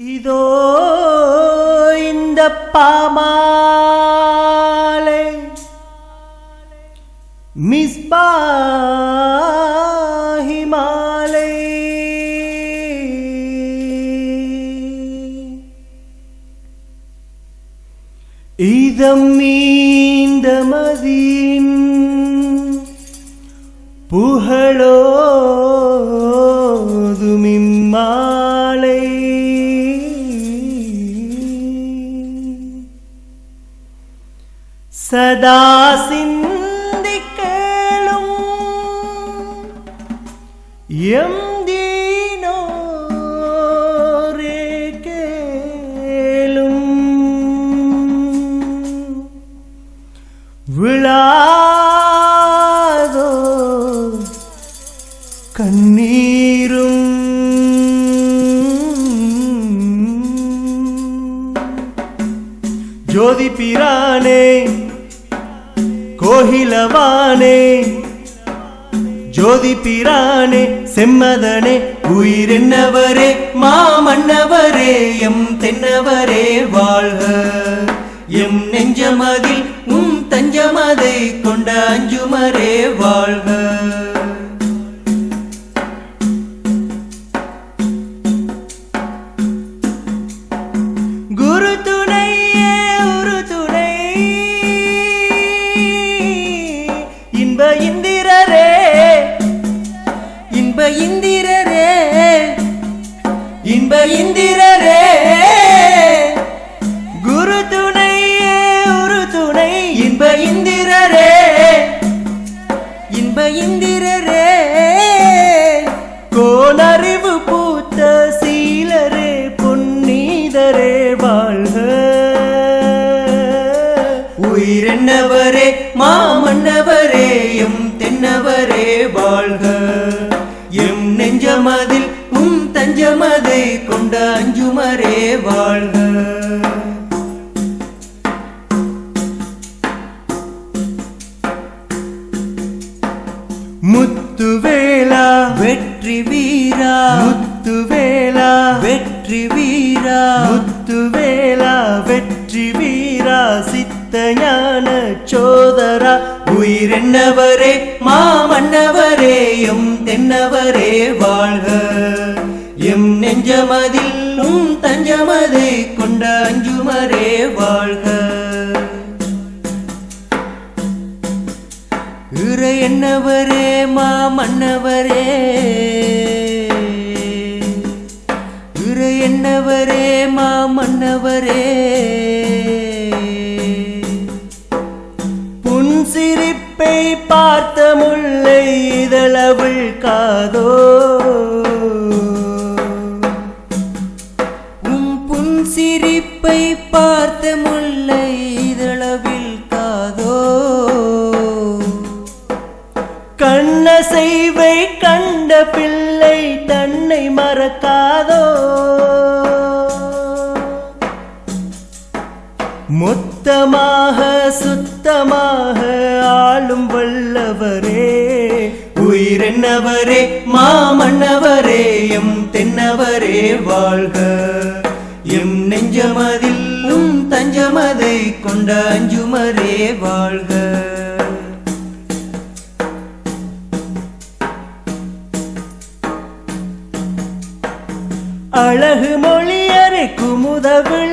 இதோ இந்த பாமாலை மிஸ்பாஹி மாலை. இதம் மீந்த மதியின் புகழோதுமிம்மா சதா சிந்திக்கேளும் எம் கோகிலவானே ஜோதி பிரானே செம்மதனே உயிரென்னவரே மாமன்னவரே எம் தென்னவரே வாழ்க. எம் நெஞ்சமதில் உம் தஞ்சமதை கொண்ட அஞ்சுமரே வாழ்க. நெஞ்சமதில் உம் தஞ்சமதை கொண்ட அஞ்சுமரே வாழ்க. முத்துவேலா வெற்றி வீரா. முத்துவேலா வெற்றி வீரா. முத்துவேலா வெற்றி வீரா. சித்த ஞான சோதரா. உயிரென்னவரே மாமன்னவரே எம் தென்னவரே வாழ்க. எம் நெஞ்சமதில் உம் தஞ்சமதை கொண்ட அஞ்சுமரே வாழ்க. இறை என்னவரே மாமன்னவரே முல்லை இதழவில் காதோ? கண்ணசைவை கண்ட பிள்ளை தன்னை மறக்காதோ? மொத்தமாக சுத்தமாக ஆளும் வல்லவரே உயிரென்னவரே மாமன்னவரே எம் தென்னவரே வாழ்க. எம் நெஞ்சமதில் தஞ்சமதை கொண்ட அஞ்சுமரே வாழ்க. அழகு மொழியறை குமுதவிழ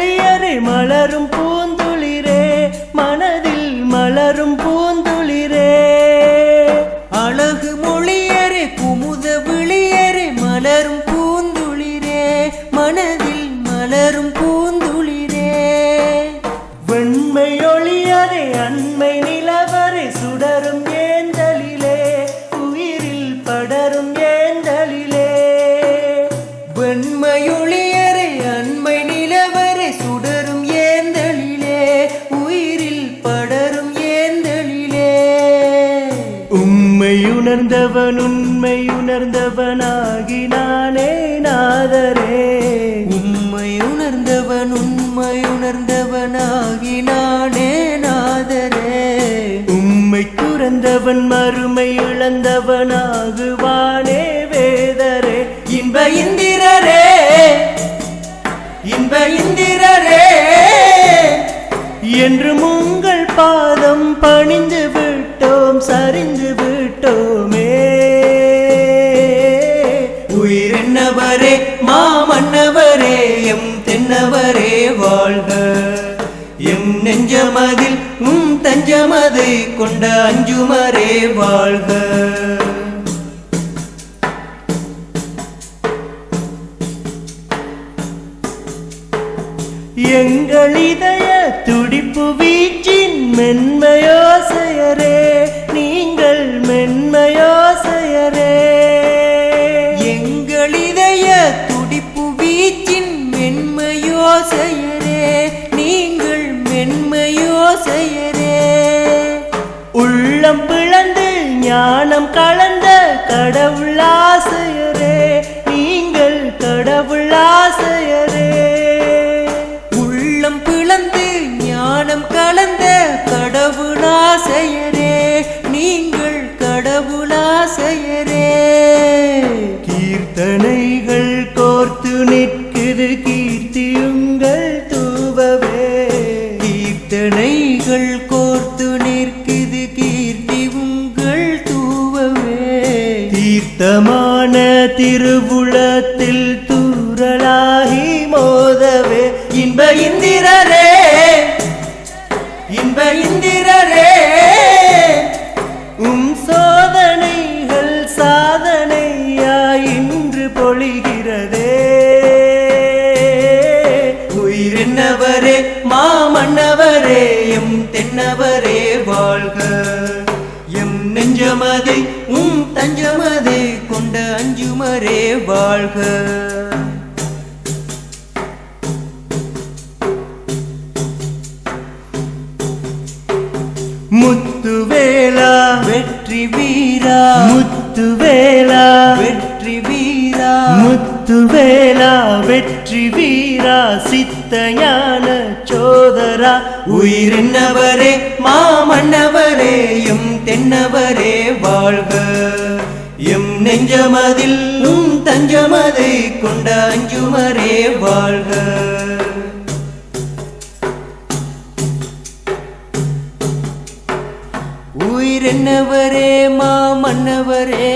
உணர்ந்தவன் உண்மை உணர்ந்தவனாகி நானே நாதரே. உம்மை உணர்ந்தவன் உண்மை உணர்ந்தவனாகி நானே நாதரே. உம்மை துறந்தவன் மறுமை இழந்தவனாகுவானே வேதரே. இன்ப இந்திரரே இன்ப இந்திரரே. என்றும் உங்கள் பாதம் பணிந்து விட்டோம் சரிந்து விட்டோமே. தஞ்சமதில் உம் தஞ்சமதை கொண்ட அஞ்சுமரே வாழ்க. எங்கள் இதய துடிப்பு வீச்சின் மென்மையோசையரே. உள்ளம் பிளந்து ஞானம் கலந்த கடவுளாசையரே நீங்கள் கடவுளாசையரே. உள்ளம் பிளந்து ஞானம் கலந்த கடவுளாசையரே நீங்கள் கடவுளாசையரே. கீர்த்தனைகள் கோர்த்து நிற்குது திருவுளத்தில் தூரலாகி மோதவே இன்ப இந்திரரே இன்ப இந்திரரே. உம் சோதனைகள் சாதனையா இன்று பொழிகிறதே. உயிரினவரே மாமன்னவரே எம் தென்னவரே வாழ்க. எம் நெஞ்சமதை வாழ்க. முத்துவேலா வெற்றி வீரா. முத்துவேலா வெற்றி வீரா. முத்துவேலா வெற்றி வீரா. சித்த ஞான சோதரா. உயிரினவரே மாமன்னவரே எம் தென்னவரே வாழ்க. எம் நெஞ்சமதில் கொண்ட அஞ்சுமரே வாழ்க. உயிரென்னவரே மாமன்னவரே.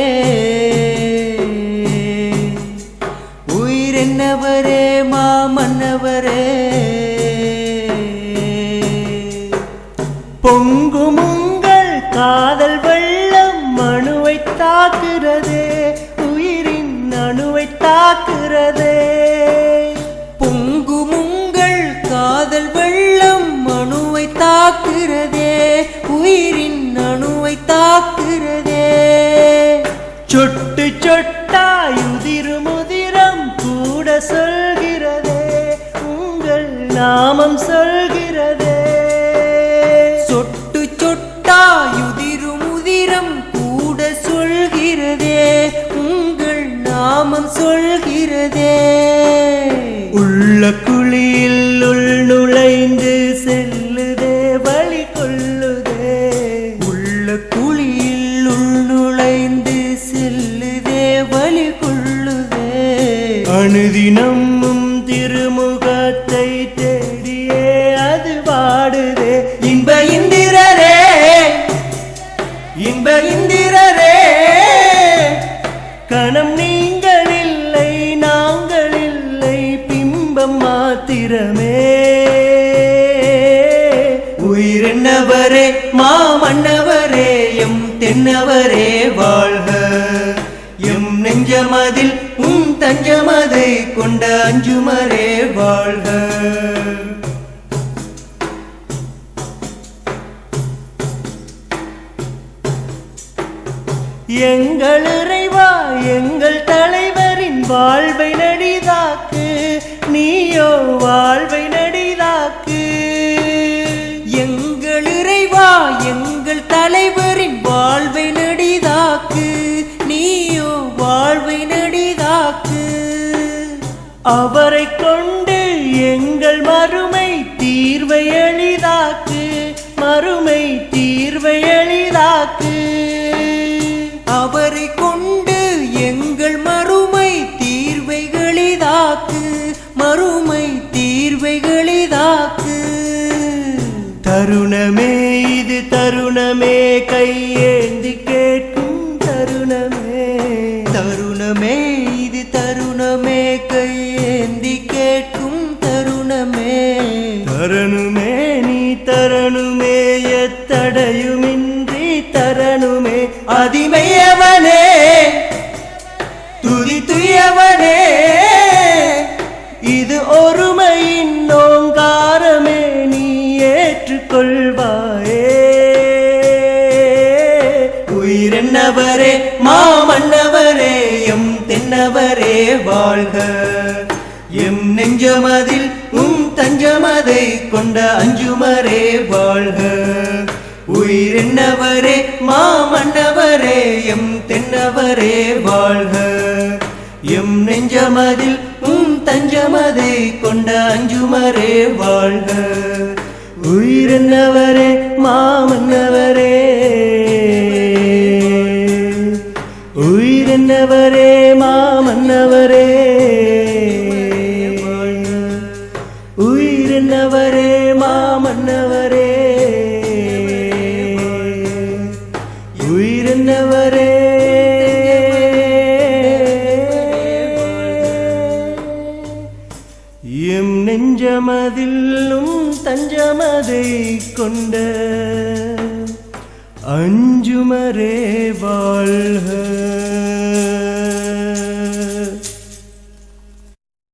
நாமம் சொல்கிறதே. எம் வாழ்க. எம் நெஞ்சமதில் உம் தஞ்சமதை கொண்ட அஞ்சுமரே வாழ்க. எங்கள் இறைவா எங்கள் தலைவரின் வாழ்வை நடிதாக்கு நீயோ வாழ்வை அவரை கொண்டு எங்கள் மறுமை தீர்வை எளிதாக்கு மறுமை தீர்வை எளிதாக்கு. அவரை கொண்டு எங்கள் மறுமை தீர்வை எளிதாக்கு மறுமை இவைகளிதாக்கு தருணமே இது தருணமே கையே. தரணுமே நீ தரணுமே எத்தடையுமின்றி தரணுமே. அதிமையவனே துதி துயவனே இது ஒருமையின் நோங்காரமே நீ ஏற்றுக்கொள்வாயே. உயிரென்னவரே மாமன்னவரே எம் தென்னவரே வாழ்க. எம் நெஞ்சமதில் உம் தஞ்சமதை கொண்ட அஞ்சுமரே வாழ்க. உயிரென்னவரே மாமன்னவரே எம் தென்னவரே வாழ்க. எம் நெஞ்சமதில் உம் தஞ்சமதை கொண்ட அஞ்சுமரே வாழ்க. உயிரென்னவரே மாமன்னவரே என்னவரே? எம் நெஞ்சமதில்லும் தஞ்சமதை கொண்ட